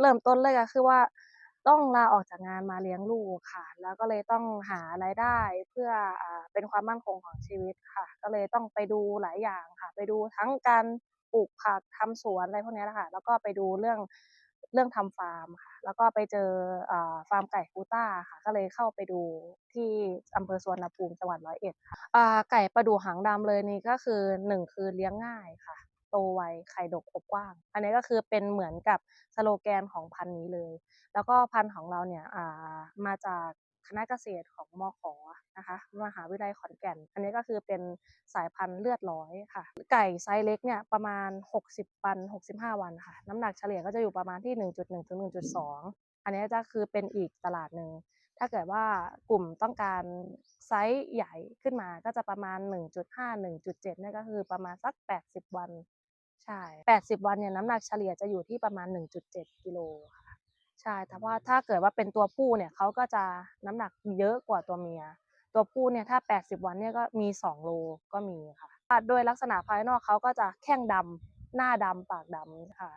เริ่มต้นเลยก็คือว่า ต้องลาออกจากงานมาเลี้ยงลูกค่ะ แล้วก็เลยต้องหารายได้เพื่ออเป็นความมั่นคงของชีวิตค่ะ ก็เลยต้องไปดูหลายอย่างค่ะ ไปดูทั้งการปลูกผักทำสวนอะไรพวกนี้แหละค่ะแล้วก็ไปดูเรื่องเรื่องทำฟาร์มค่ะ แล้วก็ไปเจออฟาร์มไก่คูต้าค่ะ ก็เลยเข้าไปดูที่อำเภอสวรรณภูมิจังหวัดร้อยเอ็ดค่ะไก่ประดู่หางดำเลยนี่ก็คือ1คือเลี้ยงง่ายค่ะ โตไวไข่ดกอกกว้าง อันนี้ก็คือเป็นเหมือนกับสโลแกนของพันธุ์นี้เลย แล้วก็พันธุ์ของเราเนี่ยามาจากคณะเกษตรของมข.นะคะมหาวิทยาลัยขอนแก่น อันนี้ก็คือเป็นสายพันธุ์เลือดร้อยค่ะ ไก่ไซซ์เล็กเนี่ยประมาณ 60 วัน 65 วันค่ะ น้ำหนักเฉลี่ยก็จะอยู่ประมาณที่ 1.1ถึง1.2 อันนี้จะคือเป็นอีกตลาดหนึ่ง ถ้าเกิดว่ากลุ่มต้องการไซซ์ใหญ่ขึ้นมาก็จะประมาณ 1.5 1.7นี่ก็คือประมาณสัก 80 วัน ใช่ 80 วันเนี่ยน้ำหนักเฉลี่ยจะอยู่ที่ประมาณ 1.7 กิโลค่ะใช่ แต่ว่าถ้าเกิดว่าเป็นตัวผู้เนี่ยเขาก็จะน้ำหนักเยอะกว่าตัวเมีย ตัวผู้เนี่ยถ้า 80 วันเนี่ยก็มี 2 โลก็มีค่ะ โดยลักษณะภายนอกเขาก็จะแข้งดำหน้าดำปากดำค่ะ